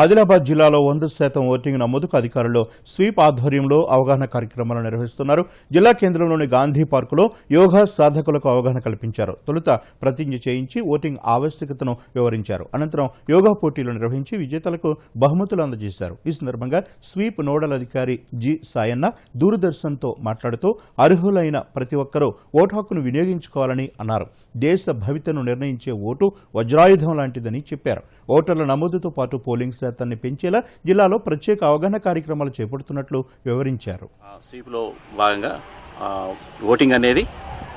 ఆదిలాబాద్ జిల్లాలో వంద శాతం ఓటింగ్ నమోదుకు అధికారులు స్వీప్ ఆధ్వర్యంలో అవగాహన కార్యక్రమాలు నిర్వహిస్తున్నారు. జిల్లా కేంద్రంలోని గాంధీ పార్కులో యోగా సాధకులకు అవగాహన కల్పించారు. తొలుత ప్రతిజ్ఞ చేయించి ఓటింగ్ ఆవశ్యకతను వివరించారు. అనంతరం యోగా పోటీలు నిర్వహించి విజేతలకు బహుమతులు అందజేశారు. ఈ సందర్భంగా స్వీప్ నోడల్ అధికారి జి సాయన్న దూరదర్శన్తో మాట్లాడుతూ అర్హులైన ప్రతి ఒక్కరూ ఓటు హక్కును వినియోగించుకోవాలని అన్నారు. దేశ భవితను నిర్ణయించే ఓటు వజ్రాయుధం లాంటిదని చెప్పారు. ఓటర్ల నమోదుతో పాటు పోలింగ్ శాతాన్ని పెంచేలా జిల్లాలో ప్రత్యేక అవగాహన కార్యక్రమాలు చేపడుతున్నట్లు వివరించారు. ఆ స్వీప్లో భాగంగా ఆ, ఓటింగ్ అనేది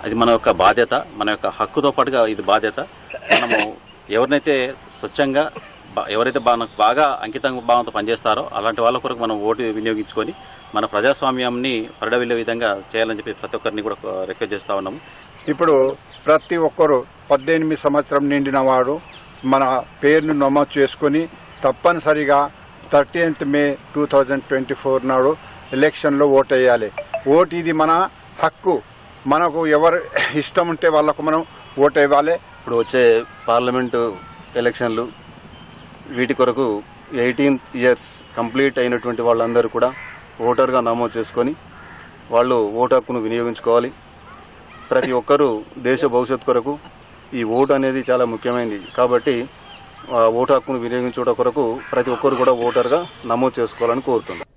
అది మన యొక్క బాధ్యత మన యొక్క హక్కుతో పాటుగా ఇది బాధ్యత. మనము ఎవరినైతే స్వచ్ఛంగా ఎవరైతే మనకు బాగా అంకిత భావంతో పనిచేస్తారో అలాంటి వాళ్ళ కొరకు మనం ఓటు వినియోగించుకొని మన ప్రజాస్వామ్యాన్ని పరిడవిల్లే విధంగా చేయాలని చెప్పి ప్రతి ఒక్కరిని కూడా రిక్వెస్ట్ చేస్తా ఉన్నాము. ఇప్పుడు ప్రతి ఒక్కరు పద్దెనిమిది సంవత్సరం నిండిన వాడు మన పేరును నమోదు చేసుకొని తప్పనిసరిగా thirteenth May two thousand twenty four నాడు ఎలక్షన్లో ఓటు వేయాలి ఓటు ఇది మన హక్కు. మనకు ఎవరు ఇష్టం ఉంటే వాళ్ళకు మనం ఓటు ఇవ్వాలి ఇప్పుడు వచ్చే పార్లమెంటు ఎలక్షన్లు వీటి కొరకు ఎయిటీన్త్ ఇయర్స్ కంప్లీట్ అయినటువంటి వాళ్ళందరూ కూడా ఓటర్గా నమోదు చేసుకొని వాళ్ళు ఓటు హక్కును వినియోగించుకోవాలి. ప్రతి ఒక్కరూ దేశ భవిష్యత్తు కొరకు ఈ ఓటు అనేది చాలా ముఖ్యమైనది. కాబట్టి ఓటు హక్కును వినియోగించుట కొరకు ప్రతి ఒక్కరు కూడా ఓటర్గా నమోదు చేసుకోవాలని కోరుతున్నాను